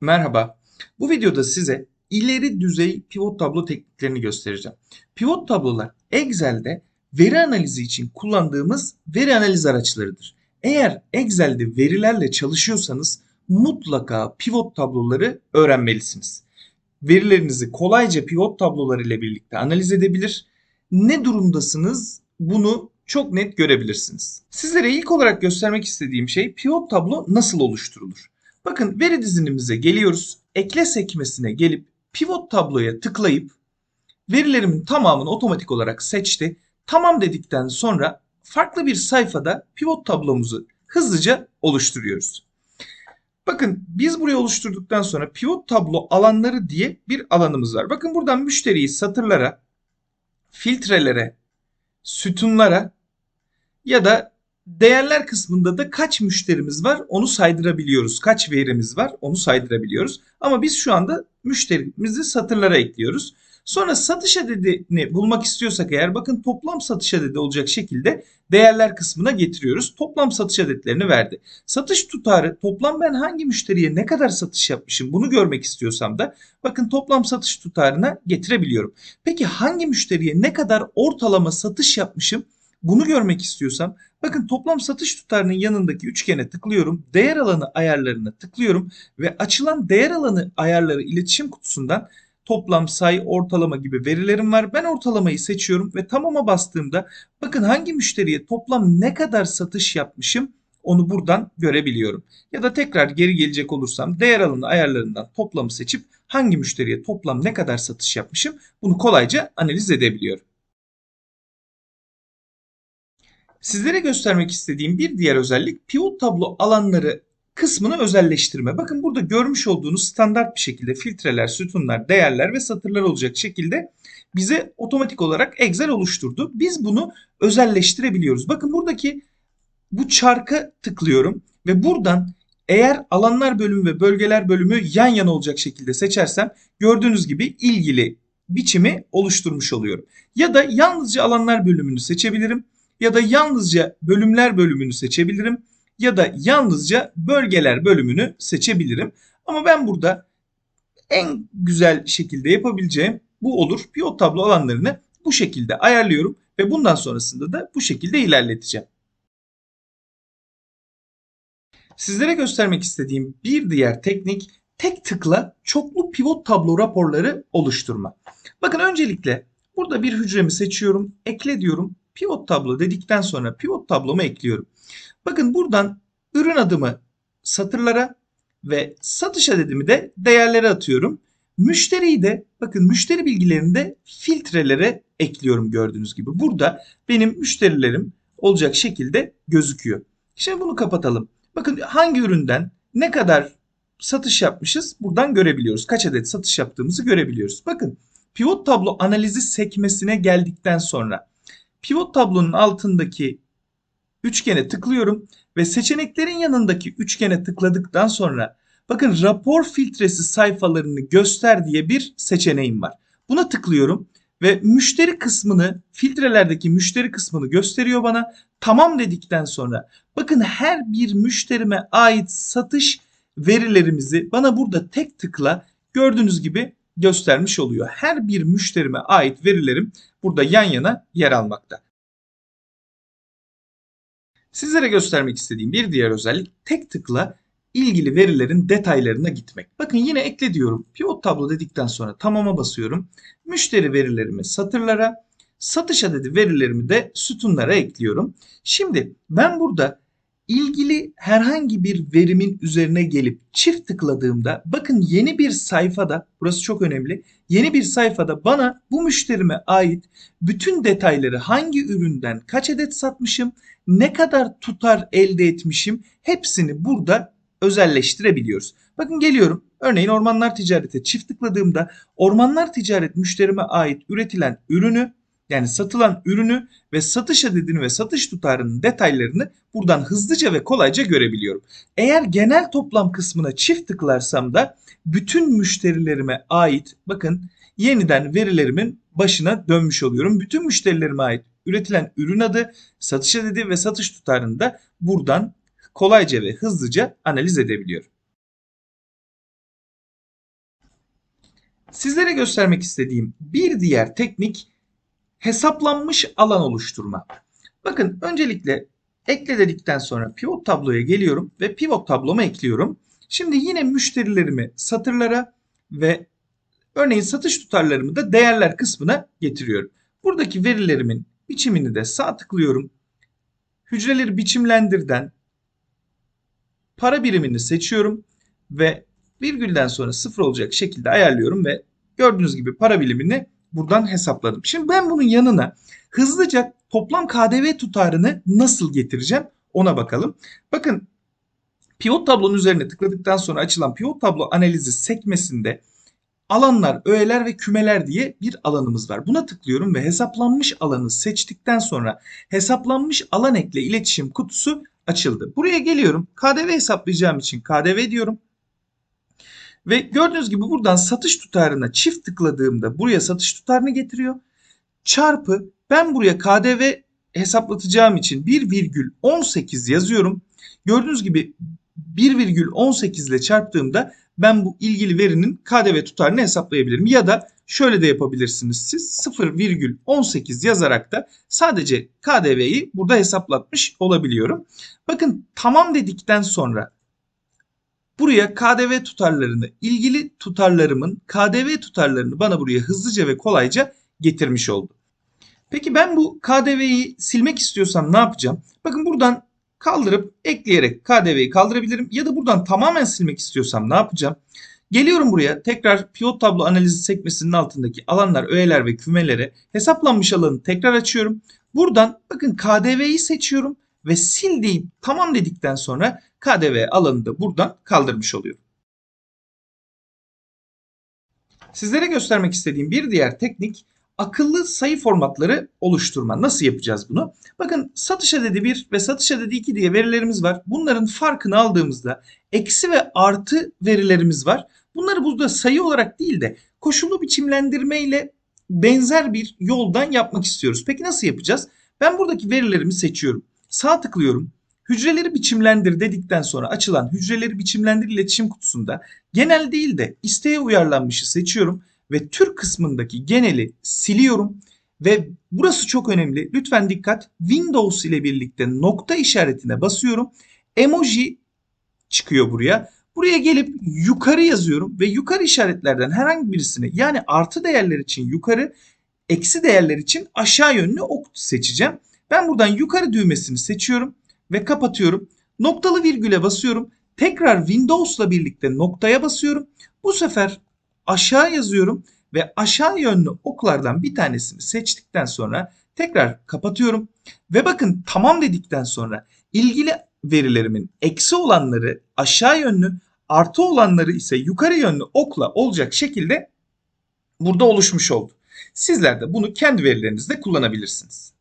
Merhaba. Bu videoda size ileri düzey pivot tablo tekniklerini göstereceğim. Pivot tablolar Excel'de veri analizi için kullandığımız veri analiz araçlarıdır. Eğer Excel'de verilerle çalışıyorsanız mutlaka pivot tabloları öğrenmelisiniz. Verilerinizi kolayca pivot tabloları ile birlikte analiz edebilir. Ne durumdasınız bunu çok net görebilirsiniz. Sizlere ilk olarak göstermek istediğim şey pivot tablo nasıl oluşturulur? Bakın veri dizinimize geliyoruz. Ekle sekmesine gelip pivot tabloya tıklayıp verilerimin tamamını otomatik olarak seçti. Tamam dedikten sonra farklı bir sayfada pivot tablomuzu hızlıca oluşturuyoruz. Bakın biz buraya oluşturduktan sonra pivot tablo alanları diye bir alanımız var. Bakın buradan müşteriyi satırlara, filtrelere, sütunlara ya da değerler kısmında da kaç müşterimiz var onu saydırabiliyoruz. Kaç verimiz var onu saydırabiliyoruz. Ama biz şu anda müşterimizi satırlara ekliyoruz. Sonra satış adedini bulmak istiyorsak eğer bakın toplam satış adedi olacak şekilde değerler kısmına getiriyoruz. Toplam satış adetlerini verdi. Satış tutarı toplam ben hangi müşteriye ne kadar satış yapmışım bunu görmek istiyorsam da bakın toplam satış tutarına getirebiliyorum. Peki hangi müşteriye ne kadar ortalama satış yapmışım bunu görmek istiyorsam bakın toplam satış tutarının yanındaki üçgene tıklıyorum. Değer alanı ayarlarına tıklıyorum ve açılan değer alanı ayarları iletişim kutusundan toplam say, ortalama gibi verilerim var. Ben ortalamayı seçiyorum ve tamama bastığımda bakın hangi müşteriye toplam ne kadar satış yapmışım onu buradan görebiliyorum. Ya da tekrar geri gelecek olursam değer alanı ayarlarından toplamı seçip hangi müşteriye toplam ne kadar satış yapmışım bunu kolayca analiz edebiliyorum. Sizlere göstermek istediğim bir diğer özellik pivot tablo alanları kısmını özelleştirme. Bakın burada görmüş olduğunuz standart bir şekilde filtreler, sütunlar, değerler ve satırlar olacak şekilde bize otomatik olarak Excel oluşturdu. Biz bunu özelleştirebiliyoruz. Bakın buradaki bu çarka tıklıyorum ve buradan eğer alanlar bölümü ve bölgeler bölümü yan yana olacak şekilde seçersem gördüğünüz gibi ilgili biçimi oluşturmuş oluyorum. Ya da yalnızca alanlar bölümünü seçebilirim ya da yalnızca bölümler bölümünü seçebilirim ya da yalnızca bölgeler bölümünü seçebilirim. Ama ben burada en güzel şekilde yapabileceğim bu olur. Pivot tablo alanlarını bu şekilde ayarlıyorum ve bundan sonrasında da bu şekilde ilerleteceğim. Sizlere göstermek istediğim bir diğer teknik tek tıkla çoklu pivot tablo raporları oluşturma. Bakın öncelikle burada bir hücremi seçiyorum, ekle diyorum pivot tablo dedikten sonra pivot tablomu ekliyorum. Bakın buradan ürün adımı satırlara ve satış adedimi de değerlere atıyorum. Müşteriyi de bakın müşteri bilgilerini de filtrelere ekliyorum gördüğünüz gibi. Burada benim müşterilerim olacak şekilde gözüküyor. Şimdi bunu kapatalım. Bakın hangi üründen ne kadar satış yapmışız buradan görebiliyoruz. Kaç adet satış yaptığımızı görebiliyoruz. Bakın pivot tablo analizi sekmesine geldikten sonra pivot tablonun altındaki üçgene tıklıyorum ve seçeneklerin yanındaki üçgene tıkladıktan sonra bakın rapor filtresi sayfalarını göster diye bir seçeneğim var. Buna tıklıyorum ve müşteri kısmını filtrelerdeki müşteri kısmını gösteriyor bana. Tamam dedikten sonra bakın her bir müşterime ait satış verilerimizi bana burada tek tıkla gördüğünüz gibi göstermiş oluyor. Her bir müşterime ait verilerim burada yan yana yer almakta. Sizlere göstermek istediğim bir diğer özellik tek tıkla ilgili verilerin detaylarına gitmek. Bakın yine ekle diyorum. Pivot tablo dedikten sonra tamama basıyorum. Müşteri verilerimi satırlara, satış adedi verilerimi de sütunlara ekliyorum. Şimdi ben burada ilgili herhangi bir verimin üzerine gelip çift tıkladığımda bakın yeni bir sayfada burası çok önemli. Yeni bir sayfada bana bu müşterime ait bütün detayları hangi üründen kaç adet satmışım, ne kadar tutar elde etmişim hepsini burada özelleştirebiliyoruz. Bakın geliyorum. Örneğin ormanlar ticarete çift tıkladığımda ormanlar ticaret müşterime ait üretilen ürünü yani satılan ürünü ve satış adedini ve satış tutarının detaylarını buradan hızlıca ve kolayca görebiliyorum. Eğer genel toplam kısmına çift tıklarsam da bütün müşterilerime ait bakın yeniden verilerimin başına dönmüş oluyorum. Bütün müşterilerime ait üretilen ürün adı, satış adedi ve satış tutarını da buradan kolayca ve hızlıca analiz edebiliyorum. Sizlere göstermek istediğim bir diğer teknik hesaplanmış alan oluşturma. Bakın öncelikle ekle dedikten sonra pivot tabloya geliyorum ve pivot tabloma ekliyorum. Şimdi yine müşterilerimi satırlara ve örneğin satış tutarlarımı da değerler kısmına getiriyorum. Buradaki verilerimin biçimini de sağ tıklıyorum. Hücreleri biçimlendirden para birimini seçiyorum ve virgülden sonra sıfır olacak şekilde ayarlıyorum ve gördüğünüz gibi para birimini buradan hesapladım. Şimdi ben bunun yanına hızlıca toplam KDV tutarını nasıl getireceğim ona bakalım. Bakın pivot tablonun üzerine tıkladıktan sonra açılan pivot tablo analizi sekmesinde alanlar, öğeler ve kümeler diye bir alanımız var. Buna tıklıyorum ve hesaplanmış alanı seçtikten sonra hesaplanmış alan ekle iletişim kutusu açıldı. Buraya geliyorum. KDV hesaplayacağım için KDV diyorum. Ve gördüğünüz gibi buradan satış tutarına çift tıkladığımda buraya satış tutarını getiriyor. Çarpı ben buraya KDV hesaplatacağım için 1,18 yazıyorum. Gördüğünüz gibi 1,18 ile çarptığımda ben bu ilgili verinin KDV tutarını hesaplayabilirim. Ya da şöyle de yapabilirsiniz siz 0,18 yazarak da sadece KDV'yi burada hesaplatmış olabiliyorum. Bakın tamam dedikten sonra buraya KDV tutarlarını, ilgili tutarlarımın KDV tutarlarını bana buraya hızlıca ve kolayca getirmiş oldu. Peki ben bu KDV'yi silmek istiyorsam ne yapacağım? Bakın buradan kaldırıp ekleyerek KDV'yi kaldırabilirim. Ya da buradan tamamen silmek istiyorsam ne yapacağım? Geliyorum buraya tekrar pivot tablo analizi sekmesinin altındaki alanlar, öğeler ve kümelere hesaplanmış alanı tekrar açıyorum. Buradan bakın KDV'yi seçiyorum ve sil deyip tamam dedikten sonra KDV alanını da buradan kaldırmış oluyorum. Sizlere göstermek istediğim bir diğer teknik akıllı sayı formatları oluşturma. Nasıl yapacağız bunu? Bakın satış adedi 1 ve satış adedi 2 diye verilerimiz var. Bunların farkını aldığımızda eksi ve artı verilerimiz var. Bunları burada sayı olarak değil de koşullu biçimlendirme ile benzer bir yoldan yapmak istiyoruz. Peki nasıl yapacağız? Ben buradaki verilerimi seçiyorum. Sağ tıklıyorum. Hücreleri biçimlendir dedikten sonra açılan hücreleri biçimlendir iletişim kutusunda genel değil de isteğe uyarlanmışı seçiyorum ve tür kısmındaki geneli siliyorum ve burası çok önemli. Lütfen dikkat. Windows ile birlikte nokta işaretine basıyorum. Emoji çıkıyor buraya. Buraya gelip yukarı yazıyorum ve yukarı işaretlerden herhangi birisini yani artı değerler için yukarı, eksi değerler için aşağı yönlü ok seçeceğim. Ben buradan yukarı düğmesini seçiyorum ve kapatıyorum. Noktalı virgüle basıyorum. Tekrar Windows'la birlikte noktaya basıyorum. Bu sefer aşağı yazıyorum ve aşağı yönlü oklardan bir tanesini seçtikten sonra tekrar kapatıyorum. Ve bakın tamam dedikten sonra ilgili verilerimin eksi olanları aşağı yönlü artı olanları ise yukarı yönlü okla olacak şekilde burada oluşmuş oldu. Sizler de bunu kendi verilerinizde kullanabilirsiniz.